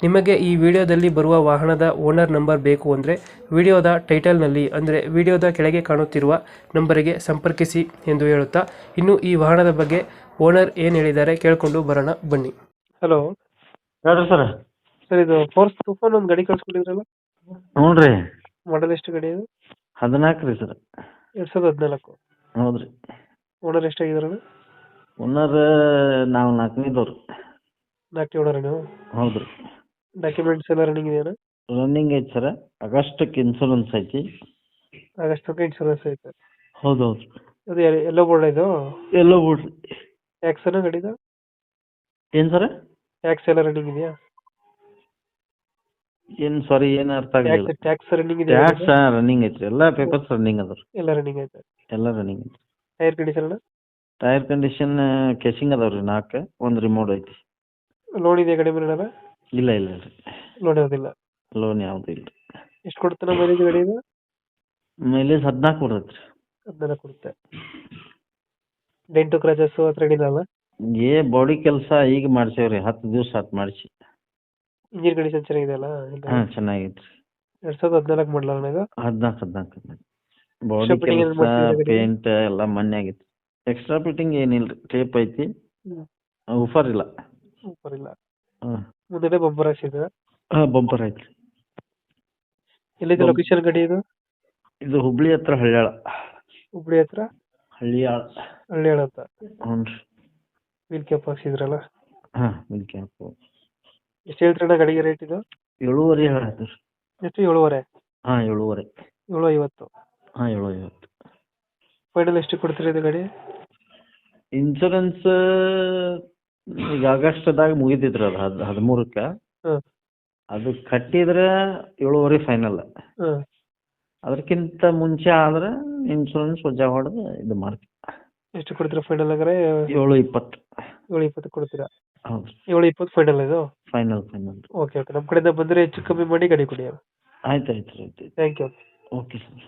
ನಿಮಗೆ ಈ ವಿಡಿಯೋದಲ್ಲಿ ಬರುವ ವಾಹನದ ಓನರ್ ನಂಬರ್ ಬೇಕು ಅಂದರೆ ವಿಡಿಯೋದ ಟೈಟಲ್ನಲ್ಲಿ ಅಂದರೆ ವಿಡಿಯೋದ ಕೆಳಗೆ ಕಾಣುತ್ತಿರುವ ನಂಬರಿಗೆ ಸಂಪರ್ಕಿಸಿ ಎಂದು ಹೇಳುತ್ತಾ ಇನ್ನು ಈ ವಾಹನದ ಬಗ್ಗೆ ಓನರ್ ಏನು ಹೇಳಿದ್ದಾರೆ ಕೇಳಿಕೊಂಡು ಬರೋಣ ಬನ್ನಿ. ಹಲೋ. ಹೇಳ್ರಿ ಸರ್? ಸರ್ ಇದು ಫೋರ್ಸ್ ತುಫಾನ್ ಒಂದು ಗಾಡಿ ಕಳ್ಸ್ಕೊಂಡಿದ್ರಲ್ಲ ಹ್ಞೂ ರೀ ಮಾಡಲ್ ಎಷ್ಟು ಗಾಡಿ ಇದು? ಹದಿನಾಲ್ಕು ರೀ ಸರ್. ಎರಡು ಸಾವಿರದ ಹದಿನಾಲ್ಕು. ಹೌದ್ರಿ ಓನರ್ ಎಷ್ಟಾಗಿದ್ದಾರೆ ಓನರ್ ನಾವು ನಾಲ್ಕನೇದವ್ರು. ನಾಲ್ಕು ಓನರ್ ನೀವು ಹೌದ್ರಿ ಡಾಕ್ಯುಮೆಂಟ್ಸ್ ಎಲ್ಲ ರನ್ನಿಂಗ್ ಇದೆಯಾ ರನ್ನಿಂಗ್ ಐತಿ ಸರ್ ಆಗಸ್ಟಕ್ಕೆ ಇನ್ಸೂರೆನ್ಸ್ ಐತಿ. ಆಗಸ್ಟ್ ತನಕ ಇನ್ಶೂರೆನ್ಸ್ ಐತೆ. ಹೌದು ಹೌದು ಅದು ಎಲ್ಲೋ ಬೋರ್ಡ್ ಇದು? ಎಲ್ಲೋ ಬೋರ್ಡ್. ಟ್ಯಾಕ್ಸ್ ಎಲ್ಲ ಗಡಿದ? ಏನು ಸರ್ ಟ್ಯಾಕ್ಸ್ ಎಲ್ಲ ರನ್ನಿಂಗ್ ಇದೆಯಾ? ಏನು ಸಾರಿ ಏನ್ ಅರ್ಥ ಆಗಲಿಲ್ಲ. ಟ್ಯಾಕ್ಸ್ ರನ್ನಿಂಗ್ ಇದೆ ಟ್ಯಾಕ್ಸ್ ರನ್ನಿಂಗ್ ಐತ್ರಿ ಎಲ್ಲ ಪೇಪರ್ಸ್ ರನ್ನಿಂಗ್ ಅದ ಎಲ್ಲಾ ರನ್ನಿಂಗ್ ಐತೆ. ಎಲ್ಲ ರನ್ನಿಂಗ್ ಐತಿ. Tyre condition tyre condition casing ಅದಾವ ರೀ ನಾಲ್ಕು. ಒಂದು ರಿಮೋಟ್ ಐತಿ. ಲೋನ್ ಇದೆ ಕಡಿಮೆ ಮೇಲೆ ಇಲ್ಲ ಇಲ್ಲ ರೀ ಲೋನ್ ಇರೋದಿಲ್ಲ ಲೋನ್ ಯಾವುದು ಇಲ್ಲ. ಎಷ್ಟು ಕೊಡ್ತಾನೆ ಮೈಲೇಜ್ ಗಾಡಿ ಇದು? ಮೈಲೇಜ್ ಹದಿನಾಲ್ಕು ಬರ್ತೈತೆ ರೀ ಕೊಡುತ್ತೆ. ಡೆಂಟು ಕ್ರಾಚಸ್ ಹತ್ರ ಏನಿಲ್ಲ ಅಲ್ಲ? ಏ ಬಾಡಿ ಕೆಲಸ ಈಗ ಮಾಡ್ಸೇವ್ರಿ. ಹತ್ತು ದಿವಸ ಹತ್ತು ಮಾಡಿಸಿ. ಇಂಜಿನ್ ಕಂಡೀಷನ್ ಚೆನ್ನಾಗಿದೆಯಲ್ಲ ಹಾಂ ಚೆನ್ನಾಗೈತೆ ರೀ ಎರಡ್ ಸಾವಿರದ ಹದಿನಾಲ್ಕು ಮಾಡಲ ನನಗೆ ಹದಿನಾಲ್ಕು ಹದಿನಾಲ್ಕು ಬಾಡಿ ಕೆಲಸ ಮಾಡ್ಸಿದ್ದೀರಾ ಗಾಡಿಗೆ? ಪೇಂಟ್ ಎಲ್ಲ ಮೊನ್ನೆ ಆಗೈತಿ ಎಕ್ಸ್ಟ್ರಾ ಫಿಟ್ಟಿಂಗ್ ಏನಿಲ್ಲ ರೀ ಟೇಪ್ ಐತಿ. ಹ್ಮ್. ಉಫರ್ ಇಲ್ಲ. ಹುಫರ್ ಇಲ್ಲ. ಹಾಂ. ಮುಂದೆ ಬಂಪರ್ ಹಾಕ್ಸಿದ್ರ? ಹಾ ಬಂಪರ್ ಐತ್ರಿ ಎಲ್ಲಿದೆ ಲೊಕೇಶನ್ ಗಾಡಿ ಇದು? ಇದು ಹುಬ್ಳಿ ಹತ್ರ ಹಳ್ಯಾಳ. ಹುಬ್ಳಿ ಹತ್ರ? ಹಳ್ಳಿಯಾಳ ಹಳ್ಳಿಯಾಳ ಅಂತ ಹ್ಞೂ ವೀಲ್ ಕ್ಯಾಪ್ ಹಾಕ್ಸಿದ್ರಲ್ಲ? ಹಾ ವೀಲ್ ಕ್ಯಾಪ್ ಎಷ್ಟು ಹೇಳ್ತೀರಣ್ಣ ಗಡಿಗೆ ರೇಟ್ ಇದು? ಏಳುವರೆ ಹೇಳತ್ತೀವಿ ರೀ ಎಷ್ಟು ಏಳುವರೆ? ಹಾ ಏಳುವರೆ. ಏಳು ಐವತ್ತು ಹಾ ಏಳು ಐವತ್ತು ಫೈನಲ್ ಎಷ್ಟು ಕೊಡ್ತೀರಿ ಇದು ಗಾಡಿ? ಇನ್ಶೂರೆನ್ಸ್ ಈಗ ಆಗಸ್ಟ್ದಾಗ ಮುಗಿದಿದ್ರು ಅದು ಹದ್ ಹದಿಮೂರಕ್ಕ. ಹಾಂ. ಅದು ಕಟ್ಟಿದ್ರೆ ಏಳುವರೆ ಫೈನಲ್ ಹಾಂ. ಅದಕ್ಕಿಂತ ಮುಂಚೆ ಆದ್ರೆ ಇನ್ಶೂರೆನ್ಸ್ ವಜಾ ಹೊಡೆದು ಇದು ಮಾಡ್ತೀವಿ ಎಷ್ಟು ಕೊಡ್ತೀರಾ ಫೈನಲ್ ಅಂದ್ರೆ ಏಳು ಇಪ್ಪತ್ತು. ಏಳು ಇಪ್ಪತ್ತು ಕೊಡ್ತೀರಾ? ಹೌದು. ಏಳು ಇಪ್ಪತ್ತು ಫೈನಲ್ ಇದು? ಫೈನಲ್ ಫೈನಲ್ ಓಕೆ ಓಕೆ ನಮ್ಮ ಕಡೆಯಿಂದ ಬಂದರೆ ಹೆಚ್ಚು ಕಮ್ಮಿ ಮಾಡಿ ಗಡಿ ಕೊಡಿ ಆಯ್ತು ಆಯ್ತು ಆಯ್ತು ಥ್ಯಾಂಕ್ ಯು ಓಕೆ ಸರ್